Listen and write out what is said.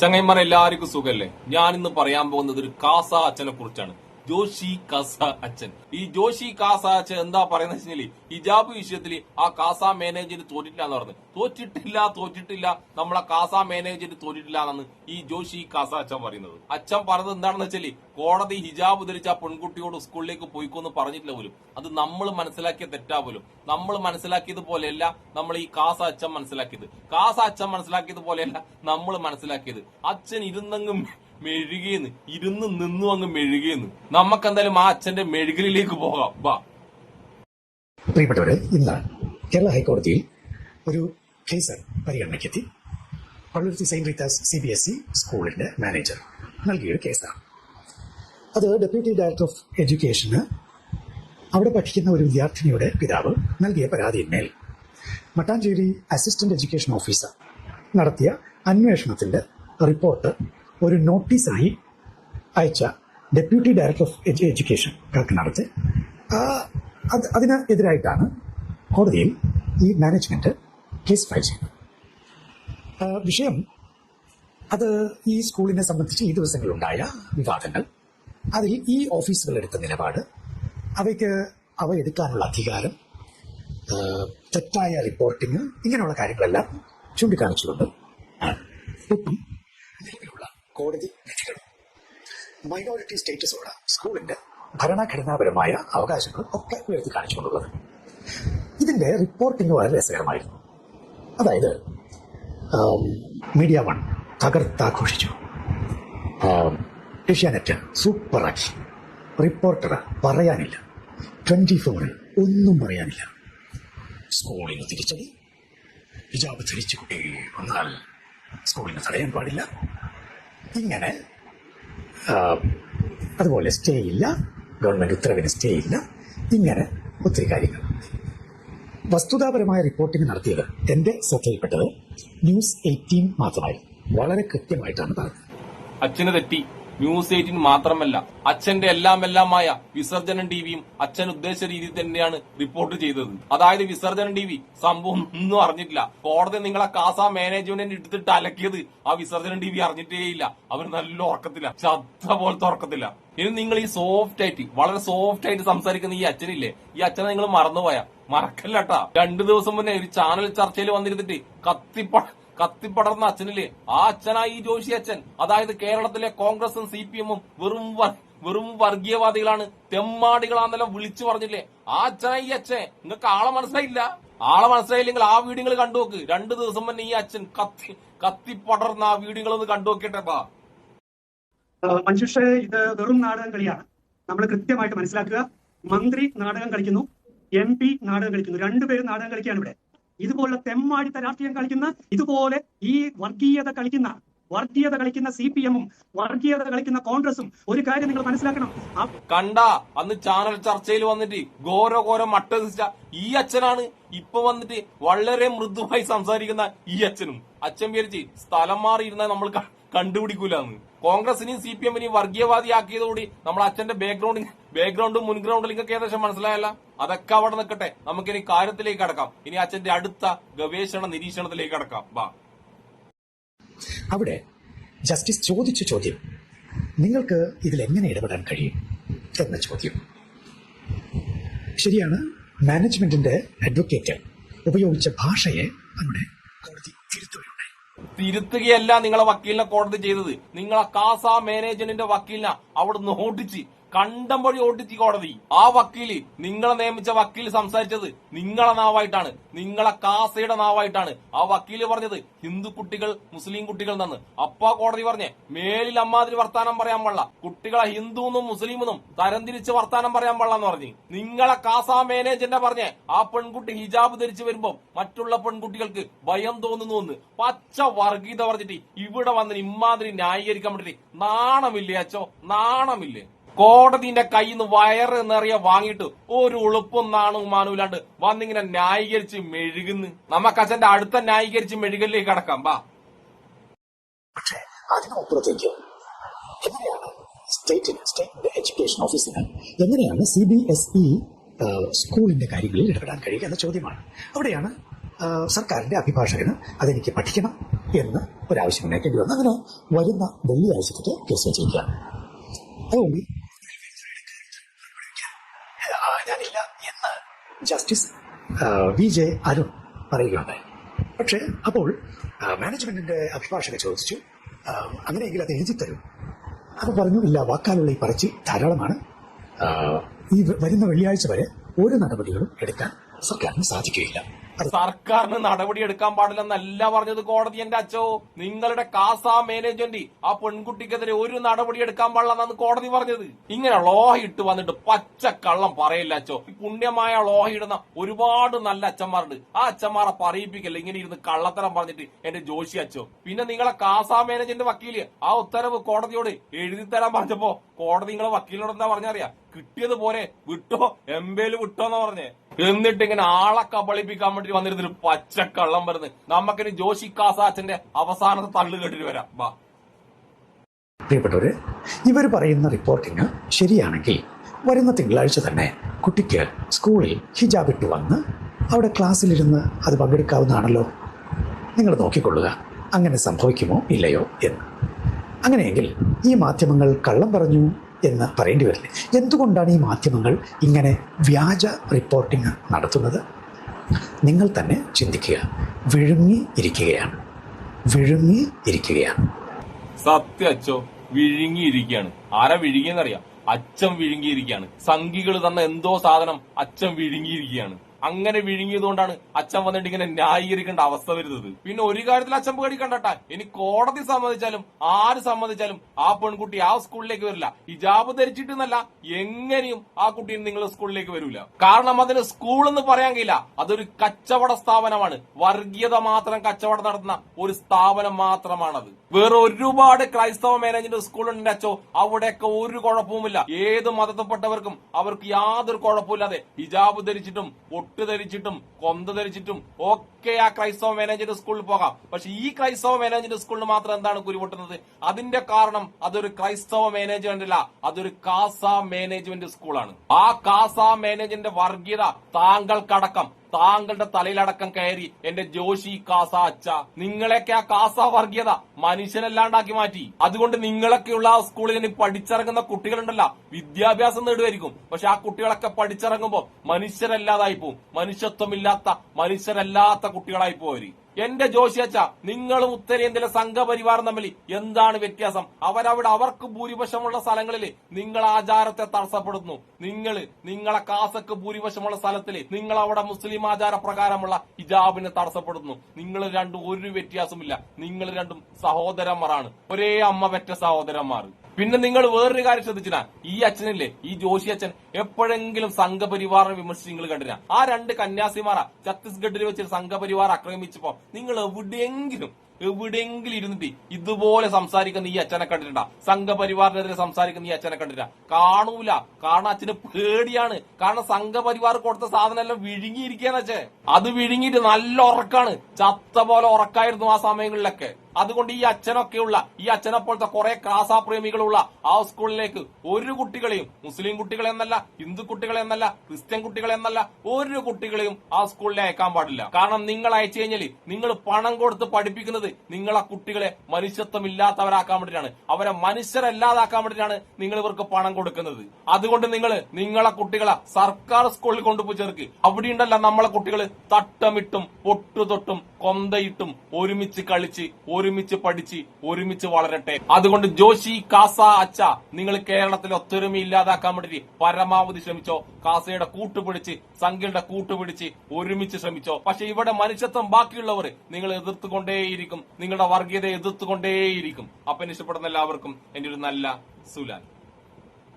ചങ്ങൈമാരെ എല്ലാവർക്കും സുഖല്ലേ? ഞാൻ ഇന്ന് പറയാൻ പോകുന്നത് ഒരു കാസ അച്ഛനെ കുറിച്ചാണ്. ജോഷി കാസ അച്ഛൻ ഈ ജോഷി കാസ അച്ഛൻ എന്താ പറയുന്നത് ഹിജാബ് വിഷയത്തിൽ ആ കാസ മാനേജർ തോറ്റിട്ടില്ല എന്ന് പറഞ്ഞു. തോറ്റിട്ടില്ല തോറ്റിട്ടില്ല. നമ്മളെ കാസ മാനേജർ തോറ്റിട്ടില്ല എന്നാണ് ഈ ജോഷി കാസ അച്ഛൻ പറയുന്നത്. അച്ഛൻ പറഞ്ഞത് എന്താണെന്ന് വെച്ചാൽ കോടതി ഹിജാബ് ധരിച്ച ആ പെൺകുട്ടിയോട് സ്കൂളിലേക്ക് പോയിക്കോന്ന് പറഞ്ഞിട്ടില്ല പോലും. അത് നമ്മൾ മനസ്സിലാക്കിയ തെറ്റാ പോലും. നമ്മൾ മനസ്സിലാക്കിയത് പോലെയല്ല നമ്മൾ ഈ കാസ അച്ഛൻ മനസ്സിലാക്കിയത്. കാസ അച്ഛൻ മനസ്സിലാക്കിയത് പോലെയല്ല നമ്മൾ മനസ്സിലാക്കിയത്. അച്ഛൻ ഇരുന്നങ്ങ് മെഴുകേന്ന്. ഇരുന്ന് നിന്നു അങ്ങ് മെഴുകേന്ന്. നമുക്കെന്തായാലും ആ അച്ഛന്റെ മെഴുകലിലേക്ക് പോകാം. വാ. പ്രിയപ്പെട്ടവരെ ഇന്ന് കേരള ഹൈക്കോടതിയിൽ ഒരു case പരിഗണനയ്ക്കെത്തി. Palluruthy saint Rita's C B S E സ്കൂളിന്റെ മാനേജർ നൽകിയൊരു കേസാണ്. അത് ഡെപ്യൂട്ടി ഡയറക്ടർ ഓഫ് എഡ്യൂക്കേഷന് അവിടെ പഠിക്കുന്ന ഒരു വിദ്യാർത്ഥിനിയുടെ പിതാവ് നൽകിയ പരാതിയിന്മേൽ മട്ടാഞ്ചേരി അസിസ്റ്റന്റ് എഡ്യൂക്കേഷൻ ഓഫീസർ നടത്തിയ അന്വേഷണത്തിന്റെ റിപ്പോർട്ട് ഒരു നോട്ടീസായി അയച്ച deputy director of edu- education കാക്കനാടത്ത്. അത് അതിന് എതിരായിട്ടാണ് കോടതിയിൽ ഈ മാനേജ്മെന്റ് കേസ് ഫയൽ ചെയ്തത്. വിഷയം അത് ഈ സ്കൂളിനെ സംബന്ധിച്ച് ഈ ദിവസങ്ങളിലുണ്ടായ വിവാദങ്ങൾ അതിൽ ഈ ഓഫീസുകൾ എടുത്ത നിലപാട് അവയ്ക്ക് അവ എടുക്കാനുള്ള അധികാരം തെറ്റായ റിപ്പോർട്ടിങ് ഇങ്ങനെയുള്ള കാര്യങ്ങളെല്ലാം ചൂണ്ടിക്കാണിച്ചുകൊണ്ട് കോടതി മൈനോറിറ്റി സ്റ്റേറ്റസുള്ള സ്കൂളിന്റെ ഭരണഘടനാപരമായ അവകാശങ്ങൾ ഒക്കെ ഉയർത്തി കാണിച്ചുകൊണ്ടുള്ളത്. ഇതിന്റെ റിപ്പോർട്ടിംഗ് വളരെ രസകരമായിരുന്നു. അതായത് മീഡിയ വൺ തകർത്താഘോഷിച്ചു ഏഷ്യാനെറ്റ് സൂപ്പർ സൂപ്പറാക്കി റിപ്പോർട്ടർ പറയാനില്ല. ട്വന്റി ഫോറിൽ ഒന്നും പറയാനില്ല. സ്കൂളിന് തിരിച്ചടി. ഹിജാബ് ധരിച്ചു കുട്ടി വന്നാൽ സ്കൂളിന് തടയാൻ പാടില്ല. ഇങ്ങനെ അതുപോലെ സ്റ്റേ ഇല്ല ഗവൺമെന്റ് ഉത്തരവിന് സ്റ്റേ ഇല്ല ഇങ്ങനെ ഒത്തിരി കാര്യങ്ങൾ. വസ്തുതാപരമായ റിപ്പോർട്ടിംഗ് നടത്തിയത് എന്റെ ശ്രദ്ധയിൽപ്പെട്ടത് ന്യൂസ് എയ്റ്റീൻ മാത്രമായി. വളരെ കൃത്യമായിട്ടാണ് പറഞ്ഞത്. അച്ഛന് തെറ്റി. ന്യൂസ് എയ്റ്റീൻ മാത്രമല്ല അച്ഛന്റെ എല്ലാം എല്ലാമായ വിസർജനം ടിവിയും അച്ഛൻ ഉദ്ദേശിച്ച രീതിയിൽ തന്നെയാണ് റിപ്പോർട്ട് ചെയ്തത്. അതായത് വിസർജനം ടി വി സംഭവം ഒന്നും അറിഞ്ഞിട്ടില്ല. കോടതി നിങ്ങളെ കാസ മാനേജ്മെന്റ് എടുത്തിട്ട് അലക്കിയത് ആ വിസർജനം ടി വി അറിഞ്ഞിട്ടേയില്ല അവർ നല്ല ഉറക്കത്തില്ല. ശബ്ദ പോലത്തെ ഉറക്കത്തില്ല. ഇനി നിങ്ങൾ ഈ സോഫ്റ്റ് ആയിട്ട് വളരെ സോഫ്റ്റ് ആയിട്ട് സംസാരിക്കുന്ന ഈ അച്ഛനില്ലേ? ഈ അച്ഛനെ നിങ്ങൾ മറന്നുപോയാ? മറക്കല്ലട്ടാ രണ്ടു ദിവസം മുന്നേ ഒരു ചാനൽ ചർച്ചയിൽ വന്നിരുന്നിട്ട് കത്തിപ്പ കത്തിപ്പടർന്ന അച്ഛനില്ലേ? ആ അച്ഛനായി ഈ ജോഷി അച്ഛൻ. അതായത് കേരളത്തിലെ കോൺഗ്രസും സി പി എമ്മും വെറും വെറും വർഗീയവാദികളാണ്. തെമ്മാടികളാന്നെല്ലാം വിളിച്ചു പറഞ്ഞില്ലേ? ആ അച്ഛനായി ഈ അച്ഛൻ. നിങ്ങൾക്ക് ആളെ മനസ്സിലായില്ല? ആളെ മനസ്സിലായില്ലെങ്കിൽ ആ വീടുകൾ കണ്ടുനോക്ക് രണ്ടു ദിവസം മുന്നേ ഈ അച്ഛൻ കത്തി കത്തിപ്പടർന്ന ആ വീഡിയോകൾ ഒന്ന് കണ്ടു മഞ്ജുഷേ ബാ മഞ്ജുഷ ഇത് വെറും നാടകം കളിയാണ്. നമ്മൾ കൃത്യമായിട്ട് മനസ്സിലാക്കുക. മന്ത്രി നാടകം കളിക്കുന്നു എം പി നാടകം കളിക്കുന്നു. രണ്ടുപേരും നാടകം കളിക്കുകയാണ് ഇവിടെ. ഇതുപോലുള്ള തെമ്മാടിത്ത രാഷ്ട്രീയം കളിക്കുന്ന ഇതുപോലെ ഈ വർഗീയത കളിക്കുന്ന വർഗീയത കളിക്കുന്ന സി പി എമ്മും വർഗീയത കളിക്കുന്ന കോൺഗ്രസും ഒരു കാര്യം നിങ്ങൾ മനസ്സിലാക്കണം. കണ്ട അന്ന് ചാനൽ ചർച്ചയിൽ വന്നിട്ട് ഘോരോ ഘോരം മട്ടസിച്ച ഈ അച്ഛനാണ് ഇപ്പൊ വന്നിട്ട് വളരെ മൃദുവായി സംസാരിക്കുന്ന ഈ അച്ഛനും. അച്ഛൻ വിചാരിച്ച് സ്ഥലം മാറിയിരുന്ന നമ്മൾ കണ്ടുപിടിക്കൂല കോൺഗ്രസിനെയും സി പി എമ്മിനെയും വർഗീയവാദിയാക്കിയതോടെ നമ്മൾ അച്ഛന്റെ ബാക്ക്ഗ്രൗണ്ട് ബാക്ക്ഗ്രൗണ്ടും മുൻഗ്രൗണ്ടിൽ നിങ്ങൾക്ക് ഏകദേശം മനസ്സിലായല്ല? അതൊക്കെ അവിടെ നിൽക്കട്ടെ. നമുക്കിനി കാര്യത്തിലേക്ക് കടക്കാം. ഇനി അച്ഛന്റെ അടുത്ത ഗവേഷണ നിരീക്ഷണത്തിലേക്ക് കടക്കാം. വാ അവിടെ ജസ്റ്റിസ് ചോദിച്ച ചോദ്യം നിങ്ങൾക്ക് ഇതിൽ എങ്ങനെ ഇടപെടാൻ കഴിയും? എന്ന ചോദ്യം. ശരിയാണ് മാനേജ്മെന്റിന്റെ അഡ്വക്കേറ്റ് ഉപയോഗിച്ച ഭാഷയെ അവിടെ കോടതി തിരുത്തുകയുണ്ടായി. തിരുത്തുകയല്ല നിങ്ങളെ വക്കീലിനെ കോടതി ചെയ്തത്. നിങ്ങളെ കാസ മാനേജ്മെന്റിന്റെ വക്കീലിനെ അവിടുന്ന് ഓടിച്ച് കണ്ടം വഴി ഓടിച്ച് കോടതി. ആ വക്കീൽ നിങ്ങളെ നിയമിച്ച വക്കീൽ സംസാരിച്ചത് നിങ്ങളെ നാവായിട്ടാണ്. നിങ്ങളെ കാസയുടെ നാവായിട്ടാണ്. ആ വക്കീൽ പറഞ്ഞത് ഹിന്ദു കുട്ടികൾ മുസ്ലിം കുട്ടികൾ എന്നാണ്. അപ്പാ കോടതി പറഞ്ഞേ മേലിൽ അമ്മാതിരി വർത്താനം പറയാൻ പാടില്ല. കുട്ടികളെ ഹിന്ദു എന്നും മുസ്ലിം എന്നും തരംതിരിച്ച് വർത്താനം പറയാൻ പാടില്ല എന്ന് പറഞ്ഞു. നിങ്ങളെ കാസ മാനേജറിനെ പറഞ്ഞേ ആ പെൺകുട്ടി ഹിജാബ് ധരിച്ചു വരുമ്പോ മറ്റുള്ള പെൺകുട്ടികൾക്ക് ഭയം തോന്നുന്നു എന്ന്. പച്ച വർഗീയത പറഞ്ഞിട്ട് ഇവിടെ വന്നിട്ട് ഇമ്മാതിരി ന്യായീകരിക്കാൻ വേണ്ടിട്ട് നാണമില്ലേ അച്ചോ? നാണമില്ലേ? കോടതിന്റെ കയ്യിൽ നിന്ന് വയറ് നിറയ വാങ്ങിയിട്ട് ഒരു ഉളുപ്പും നാണവും മാനൂലാണ്ട് വന്നിങ്ങനെ ന്യായീകരിച്ച് മെഴുകുന്ന്. നമുക്ക് അച്ഛന്റെ അടുത്ത ന്യായീകരിച്ച് മെഴുകലിലേക്ക് കടക്കാം. ബാ. പക്ഷേ അതിനപ്പുറത്തേക്ക് സ്റ്റേറ്റിന് സ്റ്റേറ്റിന്റെ എഡ്യൂക്കേഷൻ ഓഫീസിന് എങ്ങനെയാണ് സി ബി എസ് ഇ സ്കൂളിന്റെ കാര്യങ്ങളിൽ ഇടപെടാൻ കഴിയുക എന്ന ചോദ്യമാണ്. അവിടെയാണ് സർക്കാരിന്റെ അഭിഭാഷകന് അതെനിക്ക് പഠിക്കണം എന്ന് ഒരാവശ്യം ഉന്നയിക്കേണ്ടി വന്നു അങ്ങനെ വരുന്ന വെള്ളിയാഴ്ചത്തേക്ക് കേസ് വെച്ചിരിക്കുകയാണ്. അതുകൊണ്ട് ഞാനില്ല എന്ന് ജസ്റ്റിസ് വി ജെ അരുൺ പറയുകയുണ്ടായി. പക്ഷേ അപ്പോൾ മാനേജ്മെന്റിന്റെ അഭിഭാഷകൻ ചോദിച്ചു അങ്ങനെയെങ്കിൽ അത് എഴുതി തരും. അപ്പൊ പറഞ്ഞു ഇല്ല വാക്കാലുള്ള ഈ പറച്ചി ധാരാളമാണ്. ഈ വരുന്ന വെള്ളിയാഴ്ച വരെ ഒരു നടപടികളും എടുക്കാൻ സർക്കാരിന് സാധിക്കുകയില്ല. അത് സർക്കാരിന് നടപടി എടുക്കാൻ പാടില്ലെന്നല്ല പറഞ്ഞത് കോടതി എന്റെ അച്ഛോ നിങ്ങളുടെ കാസ മാനേജ്മെന്റ് ആ പെൺകുട്ടിക്കെതിരെ ഒരു നടപടി എടുക്കാൻ പാടില്ലെന്നാണ് കോടതി പറഞ്ഞത്. ഇങ്ങനെ ലോഹ ഇട്ട് വന്നിട്ട് പച്ച കള്ളം പറയില്ല അച്ഛോ പുണ്യമായ ലോഹ ഇടുന്ന ഒരുപാട് നല്ല അച്ഛന്മാരുണ്ട്. ആ അച്ഛന്മാരെ പറയിപ്പിക്കല്ല? ഇങ്ങനെ ഇരുന്ന് കള്ളത്തരം പറഞ്ഞിട്ട് എന്റെ ജോഷി അച്ഛോ പിന്നെ നിങ്ങളെ കാസ മാനേജ്മെന്റ് വക്കീൽ ആ ഉത്തരവ് കോടതിയോട് എഴുതി തരാൻ പറഞ്ഞപ്പോ കോടതി നിങ്ങളെ വക്കീലിനോട് എന്താ പറഞ്ഞറിയാ കിട്ടിയത് പോലെ വിട്ടോ എംബേൽ വിട്ടോന്നാ പറഞ്ഞേ. എന്നിട്ട് ഇങ്ങനെ ആളെ കബളിപ്പിക്കാൻ വേണ്ടി വന്നിരുന്നൊരു പച്ചക്കള്ളം വരുന്നത് നമുക്കിനി ജോഷി കാസാച്ചന്റെ അവസാനത്തെ തള്ളു കേട്ടിട്ട് വരാം. വാ. പ്രിയപ്പെട്ടവര് ഇവർ പറയുന്ന റിപ്പോർട്ടിങ് ശരിയാണെങ്കിൽ വരുന്ന തിങ്കളാഴ്ച തന്നെ കുട്ടിക്ക് സ്കൂളിൽ ഹിജാബ് ഇട്ട് വന്ന് അവിടെ ക്ലാസ്സിലിരുന്ന് അത് പങ്കെടുക്കാവുന്നതാണല്ലോ. നിങ്ങൾ നോക്കിക്കൊള്ളുക അങ്ങനെ സംഭവിക്കുമോ ഇല്ലയോ എന്ന്. അങ്ങനെയെങ്കിൽ ഈ മാധ്യമങ്ങൾ കള്ളം പറഞ്ഞു എന്ന് പറയേണ്ടി വരില്ലേ? എന്തുകൊണ്ടാണ് ഈ മാധ്യമങ്ങൾ ഇങ്ങനെ വ്യാജ റിപ്പോർട്ടിംഗ് നടത്തുന്നത്? നിങ്ങൾ തന്നെ ചിന്തിക്കുക. വിഴുങ്ങി ഇരിക്കുകയാണ്. വിഴുങ്ങി ഇരിക്കുകയാണ്. സത്യ അച്ചോ വിഴുങ്ങിയിരിക്കുകയാണ് ആരാ വിഴുങ്ങിയെന്നറിയാം? അച്ഛൻ വിഴുങ്ങിയിരിക്കുകയാണ്. സംഘികൾ തന്ന എന്തോ സാധനം അച്ഛൻ വിഴുങ്ങിയിരിക്കുകയാണ്. അങ്ങനെ വിഴുങ്ങിയതുകൊണ്ടാണ് അച്ഛൻ വന്നിട്ട് ഇങ്ങനെ ന്യായീകരിക്കേണ്ട അവസ്ഥ വരുന്നത്. പിന്നെ ഒരു കാര്യത്തിൽ അച്ഛൻ പേടിക്കണ്ടട്ടാ. ഇനി കോടതി സമ്മതിച്ചാലും ആര് സമ്മതിച്ചാലും ആ പെൺകുട്ടി ആ സ്കൂളിലേക്ക് വരില്ല. ഹിജാബ് ധരിച്ചിട്ടെന്നല്ല എങ്ങനെയും ആ കുട്ടി നിങ്ങൾ സ്കൂളിലേക്ക് വരില്ല കാരണം അതിന് സ്കൂൾ എന്ന് പറയാൻ കഴിയില്ല. അതൊരു കച്ചവട സ്ഥാപനമാണ്. വർഗീയത മാത്രം കച്ചവടം നടത്തുന്ന ഒരു സ്ഥാപനം മാത്രമാണത്. വേറെ ഒരുപാട് ക്രൈസ്തവ മാനേജ്മെന്റ് സ്കൂളുണ്ട് അച്ഛോ. അവിടെയൊക്കെ ഒരു കുഴപ്പവുമില്ല. ഏത് മതത്തിൽപ്പെട്ടവർക്കും അവർക്ക് യാതൊരു കുഴപ്പമില്ലാതെ ഹിജാബ് ധരിച്ചിട്ടും പൊട്ട് ധരിച്ചിട്ടും കൊന്ത ധരിച്ചിട്ടും ഒക്കെ ആ ക്രൈസ്തവ മാനേജ്മെന്റ് സ്കൂളിൽ പോകാം. പക്ഷെ ഈ ക്രൈസ്തവ മാനേജ്മെന്റ് സ്കൂളിന് മാത്രം എന്താണ് കുരുപൊട്ടുന്നത്? അതിന്റെ കാരണം അതൊരു ക്രൈസ്തവ മാനേജ്മെന്റ് അല്ല അതൊരു കാസ മാനേജ്മെന്റ് സ്കൂളാണ്. ആ കാസ മാനേജ്മെന്റ് വർഗീയത താങ്കൾക്കടക്കം. താങ്കളുടെ തലയിലടക്കം കയറി എന്റെ ജോഷി കാസ അച്ഛ. നിങ്ങളെയൊക്കെ ആ കാസ വർഗീയത മനുഷ്യനല്ലാണ്ടാക്കി മാറ്റി. അതുകൊണ്ട് നിങ്ങളൊക്കെയുള്ള ആ സ്കൂളിൽ ഇനി പഠിച്ചിറങ്ങുന്ന കുട്ടികളുണ്ടല്ലോ വിദ്യാഭ്യാസം നേടുമായിരിക്കും പക്ഷെ ആ കുട്ടികളൊക്കെ പഠിച്ചിറങ്ങുമ്പോൾ മനുഷ്യരല്ലാതായി പോവും. മനുഷ്യത്വമില്ലാത്ത മനുഷ്യരല്ലാത്ത കുട്ടികളായി പോവര്. എന്റെ ജോഷിയച്ച നിങ്ങളും ഉത്തരേന്ത്യയിലെ സംഘപരിവാർ തമ്മിൽ എന്താണ് വ്യത്യാസം? അവരവിടെ അവർക്ക് ഭൂരിപക്ഷമുള്ള സ്ഥലങ്ങളിൽ നിങ്ങൾ ആചാരത്തെ തടസ്സപ്പെടുന്നു നിങ്ങൾ നിങ്ങളെ കാസക്ക് ഭൂരിപക്ഷമുള്ള സ്ഥലത്തിൽ നിങ്ങൾ അവിടെ മുസ്ലിം ആചാര പ്രകാരമുള്ള ഹിജാബിനെ തടസ്സപ്പെടുന്നു നിങ്ങൾ രണ്ടും ഒരു വ്യത്യാസമില്ല നിങ്ങൾ രണ്ടും സഹോദരന്മാരാണ്. ഒരേ അമ്മ പെറ്റ സഹോദരന്മാർ. പിന്നെ നിങ്ങൾ വേറൊരു കാര്യം ശ്രദ്ധിച്ചില്ല. ഈ അച്ഛനില്ലേ ഈ ജോഷി അച്ഛൻ എപ്പോഴെങ്കിലും സംഘപരിവാറിനെ വിമർശിച്ച് നിങ്ങൾ കണ്ടില്ല. ആ രണ്ട് കന്യാസിമാരാ ഛത്തീസ്ഗഡിൽ വെച്ച് സംഘപരിവാർ ആക്രമിച്ചപ്പോ നിങ്ങൾ എവിടെയെങ്കിലും എവിടെയെങ്കിലും ഇരുന്നിട്ട് ഇതുപോലെ സംസാരിക്കുന്ന ഈ അച്ഛനെ കണ്ടിട്ടുണ്ടാ? സംഘപരിവാറിനെതിരെ സംസാരിക്കുന്ന ഈ അച്ഛനെ കണ്ടിട്ടാ കാണൂല. കാരണം അച്ഛന് പേടിയാണ്. കാരണം സംഘപരിവാർ കൊടുത്ത സാധനം എല്ലാം വിഴുങ്ങിയിരിക്കുകയാണ് അച്ഛൻ. അത് വിഴുങ്ങിയിട്ട് നല്ല ഉറക്കാണ്. ചത്ത പോലെ ഉറക്കായിരുന്നു ആ സമയങ്ങളിലൊക്കെ. അതുകൊണ്ട് ഈ അച്ഛനൊക്കെയുള്ള ഈ അച്ഛനെ പോലത്തെ കുറെ കാസാപ്രേമികളുള്ള ആ സ്കൂളിലേക്ക് ഒരു കുട്ടികളെയും മുസ്ലിം കുട്ടികളെന്നല്ല ഹിന്ദു കുട്ടികളെന്നല്ല ക്രിസ്ത്യൻ കുട്ടികളെന്നല്ല ഒരു കുട്ടികളെയും ആ സ്കൂളിൽ അയക്കാൻ പാടില്ല. കാരണം നിങ്ങൾ അയച്ചു കഴിഞ്ഞാൽ നിങ്ങൾ പണം കൊടുത്ത് പഠിപ്പിക്കുന്നത് നിങ്ങളെ കുട്ടികളെ മനുഷ്യത്വം ഇല്ലാത്തവരാക്കാൻ വേണ്ടിയിട്ടാണ്. അവരെ മനുഷ്യരല്ലാതാക്കാൻ വേണ്ടിയിട്ടാണ് നിങ്ങൾ ഇവർക്ക് പണം കൊടുക്കുന്നത്. അതുകൊണ്ട് നിങ്ങൾ നിങ്ങളെ കുട്ടികളെ സർക്കാർ സ്കൂളിൽ കൊണ്ടുപോയി ചേർക്ക്. അവിടെ ഉണ്ടല്ല നമ്മളെ കുട്ടികൾ തട്ടമിട്ടും പൊട്ടുതൊട്ടും കൊന്തയിട്ടും ഒരുമിച്ച് കളിച്ച് ഒരുമിച്ച് പഠിച്ച് ഒരുമിച്ച് വളരട്ടെ. അതുകൊണ്ട് ജോഷി കാസ അച്ച നിങ്ങൾ കേരളത്തിൽ ഒത്തൊരുമ ഇല്ലാതാക്കാൻ വേണ്ടി പരമാവധി ശ്രമിച്ചോ. കാസയുടെ കൂട്ടുപിടിച്ച് സംഖ്യയുടെ കൂട്ടുപിടിച്ച് ഒരുമിച്ച് ശ്രമിച്ചോ. പക്ഷെ ഇവിടെ മനുഷ്യത്വം ബാക്കിയുള്ളവർ നിങ്ങൾ എതിർത്തുകൊണ്ടേയിരിക്കും. നിങ്ങളുടെ വർഗീയതയെ എതിർത്തുകൊണ്ടേയിരിക്കും. അപ്പൊ ഇഷ്ടപ്പെടുന്ന എല്ലാവർക്കും എന്റെ ഒരു നല്ല സുലാൻ.